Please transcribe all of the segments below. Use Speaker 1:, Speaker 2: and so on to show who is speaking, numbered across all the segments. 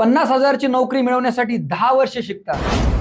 Speaker 1: पन्नास हजारची नोकरी मिळवण्यासाठी दहा वर्ष शिकतात.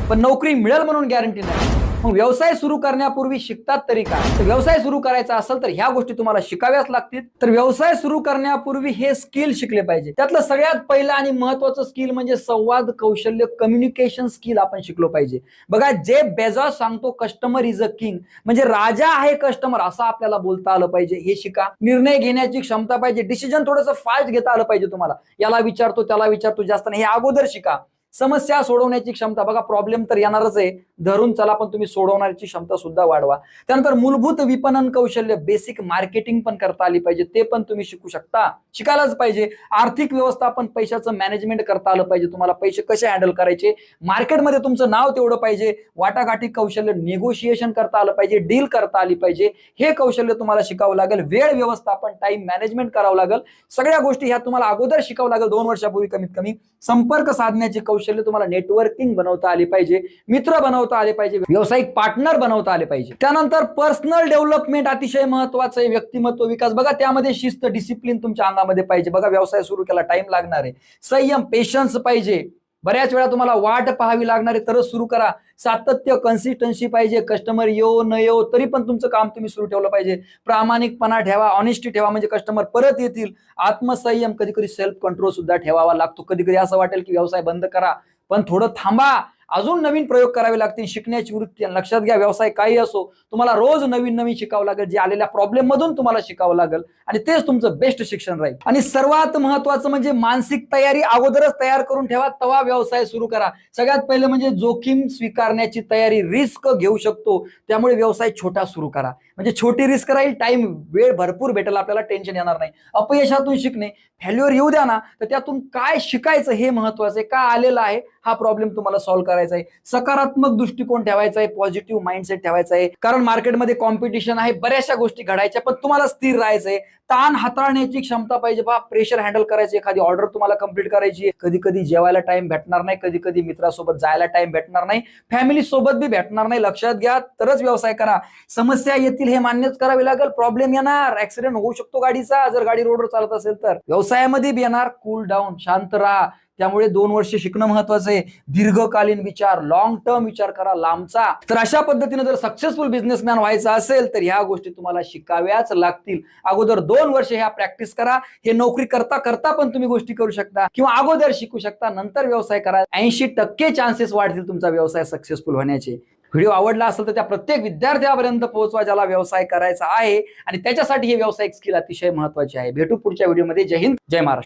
Speaker 1: पण नोकरी मिळेल म्हणून गॅरंटी नाही. मग व्यवसाय सुरू करण्यापूर्वी शिकतात तरी काय? तर व्यवसाय सुरू करायचा असेल तर ह्या गोष्टी तुम्हाला शिकाव्याच लागतील. तर व्यवसाय सुरू करण्यापूर्वी हे स्किल शिकले पाहिजे. त्यातलं सगळ्यात पहिलं आणि महत्वाचं स्किल म्हणजे संवाद कौशल्य कम्युनिकेशन स्किल आपण शिकलो पाहिजे. बघा जे बेजॉस सांगतो कस्टमर इज अ किंग म्हणजे राजा आहे कस्टमर असं आपल्याला बोलता आलं पाहिजे. हे शिका. निर्णय घेण्याची क्षमता पाहिजे. डिसिजन थोडंसं फास्ट घेता आलं पाहिजे तुम्हाला. याला विचारतो त्याला विचारतो जास्त नाही. हे अगोदर शिका. समस्या सोडवण्याची क्षमता. बघा प्रॉब्लेम तर येणारच आहे. धरून चला पण तुम्ही सोडवण्याची क्षमता सुद्धा वाढवा. त्यानंतर मूलभूत विपणन कौशल्य बेसिक मार्केटिंग पण करता आली पाहिजे. ते पण तुम्ही शिकू शकता. शिकायलाच पाहिजे. आर्थिक व्यवस्थापन पैशाचं मॅनेजमेंट करता आलं पाहिजे तुम्हाला. पैसे कसे हँडल करायचे? मार्केटमध्ये तुमचं नाव तेवढं पाहिजे. वाटाघाटी कौशल्य निगोशिएशन करता आलं पाहिजे. डील करता आली पाहिजे. हे कौशल्य तुम्हाला शिकावं लागेल. वेळ व्यवस्थापन टाइम मॅनेजमेंट करावं लागेल. सगळ्या गोष्टी ह्या तुम्हाला अगोदर शिकावं लागेल. दोन वर्षापूर्वी कमीत कमी. संपर्क साधण्याचे कौशल्य तुम्हाला नेटवर्किंग बनवता आले पाहिजे मित्र बनवता आले पाहिजे व्यावसायिक पार्टनर बनवता आले पाहिजे. त्यानंतर पर्सनल डेव्हलपमेंट अतिशय महत्वाचं आहे व्यक्तिमत्व विकास. बघा त्यामध्ये शिस्त डिसिप्लिन तुमच्या अंगामध्ये पाहिजे. बघा व्यवसाय सुरू केला टाइम लागणार आहे. संयम पेशन्स पाहिजे. बऱ्याच वेळा तुम्हाला वाट पाहावी लागणार आहे तरच सुरू करा. सातत्य कन्सिस्टन्सी पाहिजे. कस्टमर येऊ न येऊ तरी पण तुमचं काम तुम्ही सुरू ठेवलं पाहिजे. प्रामाणिकपणा ठेवा ऑनेस्टी ठेवा म्हणजे कस्टमर परत येतील. आत्मसंयम कधी कधी सेल्फ कंट्रोल सुद्धा ठेवावा लागतो. कधी कधी असं वाटेल की व्यवसाय बंद करा. पण थोडं थांबा. अजून नवीन प्रयोग करावे लागतील शिकण्याची वृत्ती लक्षात घ्या व्यवसाय काही असो तुम्हाला रोज नवीन नवीन शिकावं लागेल जे आलेल्या प्रॉब्लेम मधून तुम्हाला शिकावं लागेल. आणि तेच तुमचं बेस्ट शिक्षण राहील. आणि सर्वात महत्वाचं म्हणजे मानसिक तयारी अगोदरच तयार करून ठेवा तवा व्यवसाय सुरू करा. सगळ्यात पहिलं म्हणजे जोखीम स्वीकारण्याची तयारी रिस्क घेऊ शकतो. त्यामुळे व्यवसाय छोटा सुरू करा. म्हणजे छोटी रिस्क राहील टाइम वेळ भरपूर भेटेल आपल्याला टेन्शन येणार नाही. अपयशातून शिकणे फॅल्युअर येऊ द्या ना तर त्यातून काय शिकायचं हे महत्वाचं आहे का आलेलं आहे हा प्रॉब्लेम तुम्हाला सॉल्व्ह करायचा आहे सकारात्मक दृष्टिकोन ठेवायचा आहे पॉझिटिव्ह माइंडसेट ठेवायचा आहे कारण मार्केटमध्ये कॉम्पिटिशन आहे बऱ्याचशा गोष्टी घडायच्या पण तुम्हाला स्थिर राहायचंय. ताण हाताळण्याची क्षमता पाहिजे बा. प्रेशर हँडल करायची एखादी ऑर्डर तुम्हाला कंप्लीट करायची कधी कधी जेवायला टाइम भेटणार नाही कधी कधी मित्रासोबत जायला टाइम भेटणार नाही. फॅमिली सोबत बी भेटणार नाही लक्षात घ्या. तरच व्यवसाय करा. समस्या येतील हे मान्यच करावे लागेल. प्रॉब्लेम येणार. ऍक्सिडेंट होऊ शकतो गाडीचा. जर गाडी रोडवर चालत असेल तर. व्यवसायामध्ये बी येणार. कूल डाऊन शांत राहा. त्यामुळे दोन वर्ष शिकणं महत्वाचं आहे. दीर्घकालीन विचार लॉंग टर्म विचार करा लांबचा. तर अशा पद्धतीने जर सक्सेसफुल बिझनेसमॅन व्हायचं असेल तर ह्या गोष्टी तुम्हाला शिकाव्याच लागतील. अगोदर दोन वर्ष ह्या प्रॅक्टिस करा. हे नोकरी करता करता पण तुम्ही गोष्टी करू शकता किंवा अगोदर शिकू शकता नंतर व्यवसाय करा. ऐंशी टक्के चान्सेस वाढतील तुमचा व्यवसाय सक्सेसफुल होण्याचे. व्हिडिओ आवडला असेल तर त्या प्रत्येक विद्यार्थ्यापर्यंत पोहोचवा ज्याला व्यवसाय करायचा आहे. आणि त्याच्यासाठी हे व्यावसायिक स्किल अतिशय महत्वाची आहे. भेटू पुढच्या व्हिडिओमध्ये. जय हिंद जय महाराष्ट्र.